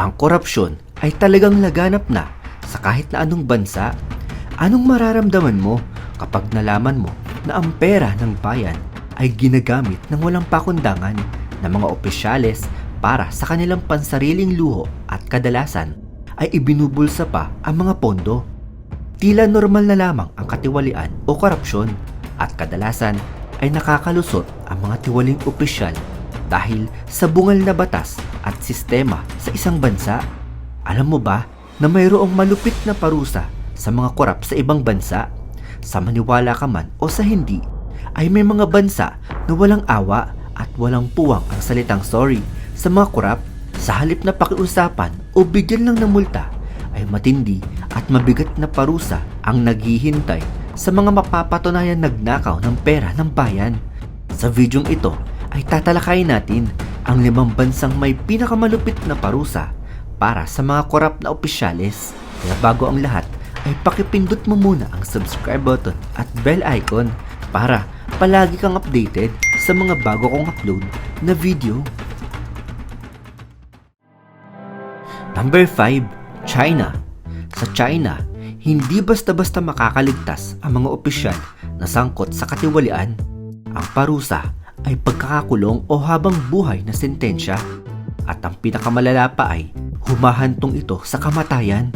Ang korupsyon ay talagang laganap na sa kahit na anong bansa. Anong mararamdaman mo kapag nalaman mo na ang pera ng bayan ay ginagamit ng walang pakundangan ng mga opisyales para sa kanilang pansariling luho at kadalasan ay ibinubulsa pa ang mga pondo. Tila normal na lamang ang katiwalian o korupsyon at kadalasan ay nakakalusot ang mga tiwaling opisyal dahil sa bungal na batas at sistema sa isang bansa. Alam mo ba na mayroong malupit na parusa sa mga korap sa ibang bansa? Sa maniwala ka man o sa hindi, ay may mga bansa na walang awa at walang puwang ang salitang sorry sa mga korap. Sa halip na pakiusapan o bigyan lang ng multa, ay matindi at mabigat na parusa ang naghihintay sa mga mapapatunayan nagnakaw ng pera ng bayan. Sa videong ito ay tatalakayin natin ang limang bansang may pinakamalupit na parusa para sa mga korap na opisyales. Kaya bago ang lahat ay pakipindot mo muna ang subscribe button at bell icon para palagi kang updated sa mga bago kong upload na video. Number 5, China. Sa China, hindi basta-basta makakaligtas ang mga opisyal na sangkot sa katiwalian. Ang parusa ay pagkakakulong o habang buhay na sentensya at ang pinakamalala pa ay humahantong ito sa kamatayan.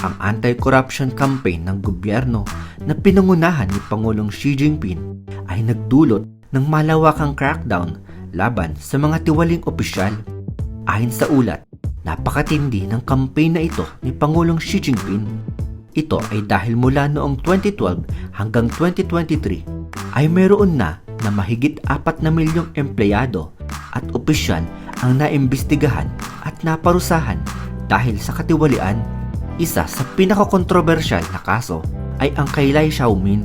Ang anti-corruption campaign ng gobyerno na pinangunahan ni Pangulong Xi Jinping ay nagdulot ng malawakang crackdown laban sa mga tiwaling opisyal. Ayon sa ulat, napakatindi ng campaign na ito ni Pangulong Xi Jinping. Ito ay dahil mula noong 2012 hanggang 2023 ay mayroon na na mahigit 4 na milyong empleyado at opisyal ang naimbestigahan at naparusahan dahil sa katiwalian. Isa sa pinakakontrobersyal na kaso ay ang kay Lai Xiaomin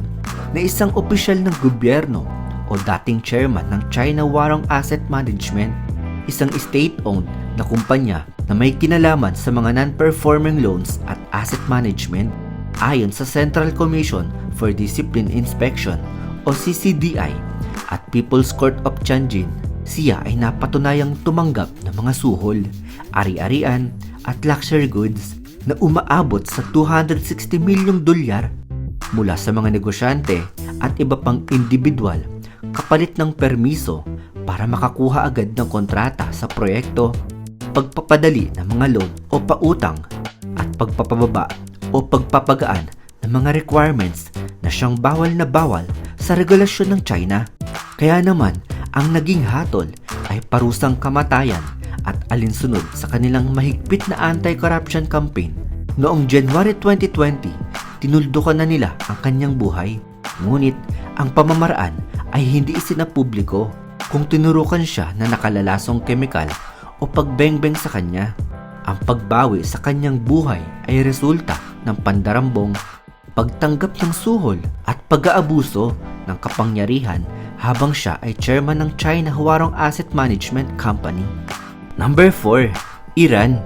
na isang opisyal ng gobyerno o dating chairman ng China Warong Asset Management, isang state-owned na kumpanya na may kinalaman sa mga non-performing loans at asset management ayon sa Central Commission for Discipline Inspection o CCDI at People's Court of Tianjin, siya ay napatunayang tumanggap ng mga suhol, ari-arian at luxury goods na umaabot sa 260 milyong dolyar mula sa mga negosyante at iba pang individual kapalit ng permiso para makakuha agad ng kontrata sa proyekto, pagpapadali ng mga loan o pautang at pagpapababa o pagpapagaan ng mga requirements na siyang bawal na bawal sa regulasyon ng China. Kaya naman, ang naging hatol ay parusang kamatayan at alinsunod sa kanilang mahigpit na anti-corruption campaign. Noong January 2020, tinuldukan na nila ang kanyang buhay. Ngunit, ang pamamaraan ay hindi isinapubliko kung tinurukan siya na nakalalasong kemikal o pagbengbeng sa kanya. Ang pagbawi sa kanyang buhay ay resulta ng pandarambong, pagtanggap ng suhol at pag-aabuso ng kapangyarihan habang siya ay chairman ng China Huarong Asset Management Company. Number 4, Iran.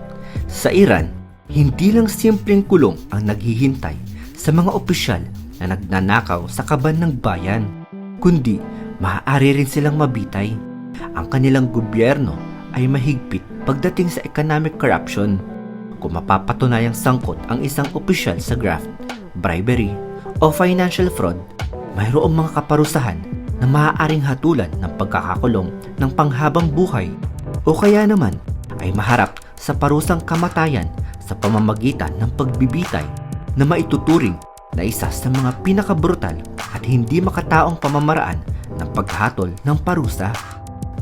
Sa Iran, hindi lang simpleng kulong ang naghihintay sa mga opisyal na nagnanakaw sa kaban ng bayan, kundi maaari rin silang mabitay. Ang kanilang gobyerno ay mahigpit pagdating sa economic corruption. Kung mapapatunayang sangkot ang isang opisyal sa graft, bribery, o financial fraud, mayroong mga kaparusahan na maaaring hatulan ng pagkakakulong ng panghabang buhay o kaya naman ay maharap sa parusang kamatayan sa pamamagitan ng pagbibitay na maituturing na isa sa mga pinakabrutal at hindi makataong pamamaraan ng paghatol ng parusa.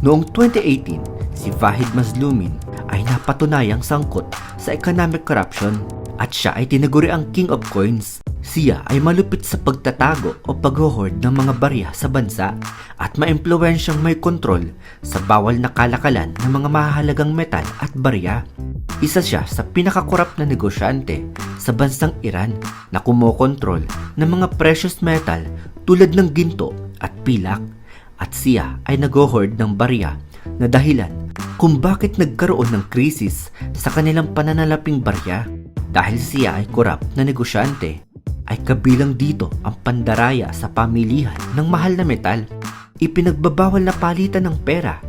Noong 2018, si Fahid Mazlumin ay napatunayang sangkot sa economic corruption at siya ay tinaguri ang King of Coins. Siya ay malupit sa pagtatago o pag-hoard ng mga barya sa bansa at maimpluwensyang may kontrol sa bawal na kalakalan ng mga mahalagang metal at barya. Isa siya sa pinakakorap na negosyante sa bansang Iran na kumokontrol ng mga precious metal tulad ng ginto at pilak at siya ay nag-hoard ng barya na dahilan kung bakit nagkaroon ng krisis sa kanilang pananalaping barya dahil siya ay korap na negosyante ay kabilang dito ang pandaraya sa pamilihan ng mahal na metal, ipinagbabawal na palitan ng pera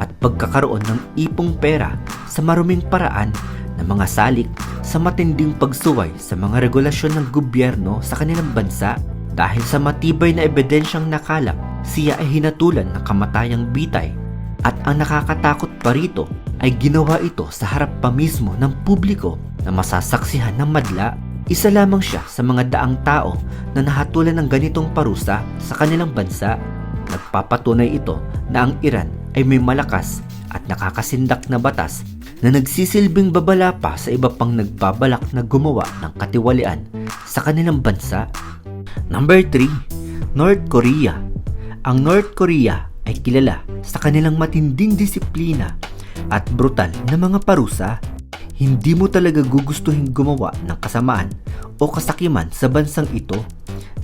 at pagkakaroon ng ipong pera sa maruming paraan ng mga salik sa matinding pagsuway sa mga regulasyon ng gobyerno sa kanilang bansa. Dahil sa matibay na ebidensyang nakalap, siya ay hinatulan ng kamatayang bitay. At ang nakakatakot pa rito ay ginawa ito sa harap pa mismo ng publiko na masasaksihan ng madla. Isa lamang siya sa mga daang tao na nahatulan ng ganitong parusa sa kanilang bansa. Nagpapatunay ito na ang Iran ay may malakas at nakakasindak na batas na nagsisilbing babala pa sa iba pang nagbabalak na gumawa ng katiwalian sa kanilang bansa. Number 3, North Korea. Ang North Korea ay kilala sa kanilang matinding disiplina at brutal na mga parusa. Hindi mo talaga gugustuhin gumawa ng kasamaan o kasakiman sa bansang ito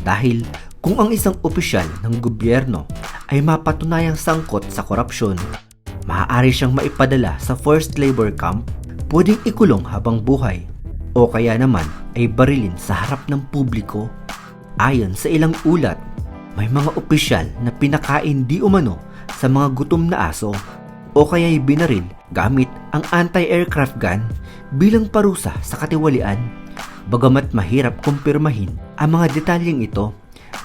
dahil kung ang isang opisyal ng gobyerno ay mapatunayang sangkot sa korupsyon, maaari siyang maipadala sa forced labor camp, pwedeng ikulong habang buhay, o kaya naman ay barilin sa harap ng publiko. Ayon sa ilang ulat, may mga opisyal na pinakain di umano sa mga gutom na aso o kaya'y binaril gamit ang anti-aircraft gun bilang parusa sa katiwalian. Bagamat mahirap kumpirmahin ang mga detalyeng ito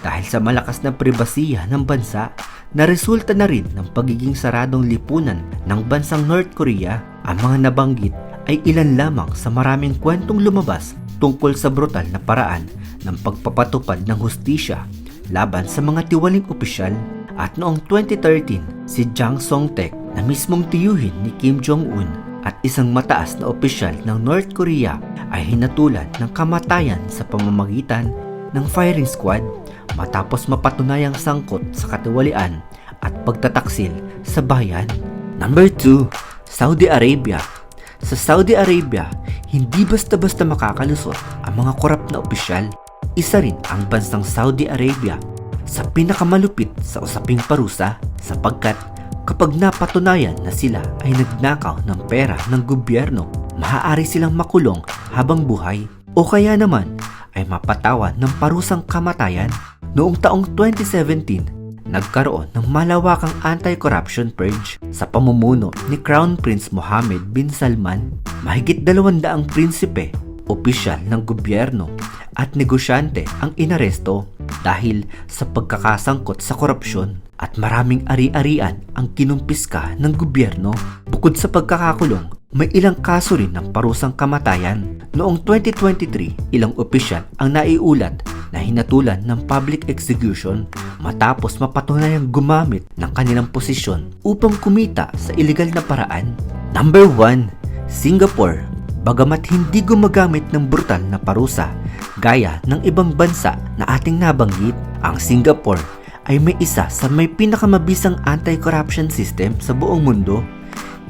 dahil sa malakas na pribasiya ng bansa na resulta na rin ng pagiging saradong lipunan ng bansang North Korea, ang mga nabanggit ay ilan lamang sa maraming kwentong lumabas tungkol sa brutal na paraan ng pagpapatupad ng hustisya laban sa mga tiwaling opisyal at noong 2013 si Jang Song-taek na mismong tiyuhin ni Kim Jong-un at isang mataas na opisyal ng North Korea ay hinatulan ng kamatayan sa pamamagitan ng firing squad matapos mapatunayang sangkot sa katiwalian at pagtataksil sa bayan. Number 2, Saudi Arabia. Sa Saudi Arabia, hindi basta-basta makakalusot ang mga korap na opisyal. Isa rin ang bansang Saudi Arabia sa pinakamalupit sa usaping parusa sapagkat kapag napatunayan na sila ay nagnakaw ng pera ng gobyerno, maaari silang makulong habang buhay o kaya naman ay mapatawan ng parusang kamatayan. Noong taong 2017, nagkaroon ng malawakang anti-corruption purge sa pamumuno ni Crown Prince Mohammed bin Salman. Mahigit dalawandaang prinsipe, opisyal ng gobyerno at negosyante ang inaresto dahil sa pagkakasangkot sa korupsyon at maraming ari-arian ang kinumpiska ng gobyerno. Bukod sa pagkakakulong, may ilang kaso rin ng parusang kamatayan. Noong 2023, ilang opisyal ang naiulat na hinatulan ng public execution matapos mapatunayang gumamit ng kanilang posisyon upang kumita sa ilegal na paraan. Number 1, Singapore. Bagamat hindi gumagamit ng brutal na parusa gaya ng ibang bansa na ating nabanggit, ang Singapore ay may isa sa may pinakamabisang anti-corruption system sa buong mundo.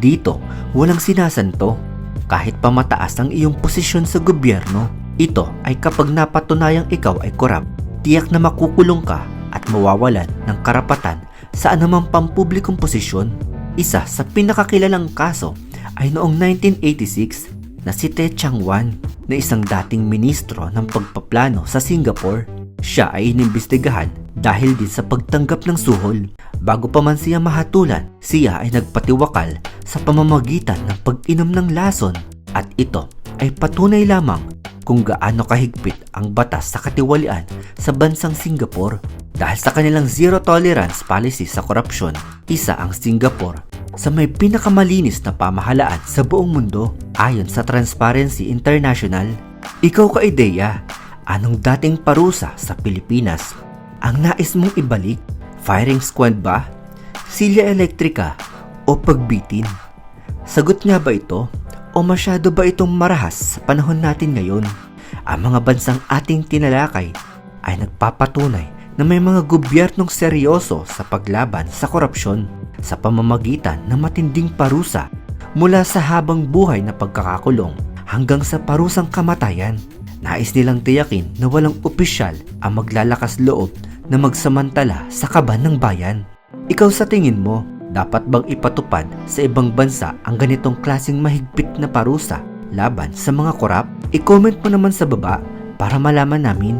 Dito, walang sinasanto. Kahit pamataas ang iyong posisyon sa gobyerno, ito ay kapag napatunayang ikaw ay korap, tiyak na makukulong ka at mawawalan ng karapatan sa anumang pampublikong posisyon. Isa sa pinakakilalang kaso ay noong 1986 na si Te Chang Wan na isang dating ministro ng pagpaplano sa Singapore. Siya ay inimbestigahan dahil din sa pagtanggap ng suhol. Bago pa man siya mahatulan, siya ay nagpatiwakal sa pamamagitan ng pag-inom ng lason at ito ay patunay lamang kung gaano kahigpit ang batas sa katiwalian sa bansang Singapore. Dahil sa kanilang zero tolerance policy sa korupsyon, isa ang Singapore sa may pinakamalinis na pamahalaan sa buong mundo ayon sa Transparency International. Ikaw ka ideya, anong dating parusa sa Pilipinas ang nais mong ibalik? Firing squad ba? Silya elektrika o pagbitin? Sagot nga ba ito o masyado ba itong marahas sa panahon natin ngayon? Ang mga bansang ating tinalakay ay nagpapatunay na may mga gobyernong seryoso sa paglaban sa korupsyon sa pamamagitan ng matinding parusa mula sa habang buhay na pagkakakulong hanggang sa parusang kamatayan. Nais nilang tiyakin na walang opisyal ang maglalakas loob na magsamantala sa kaban ng bayan. Ikaw sa tingin mo, dapat bang ipatupad sa ibang bansa ang ganitong klasing mahigpit na parusa laban sa mga korap? I-comment mo naman sa baba para malaman namin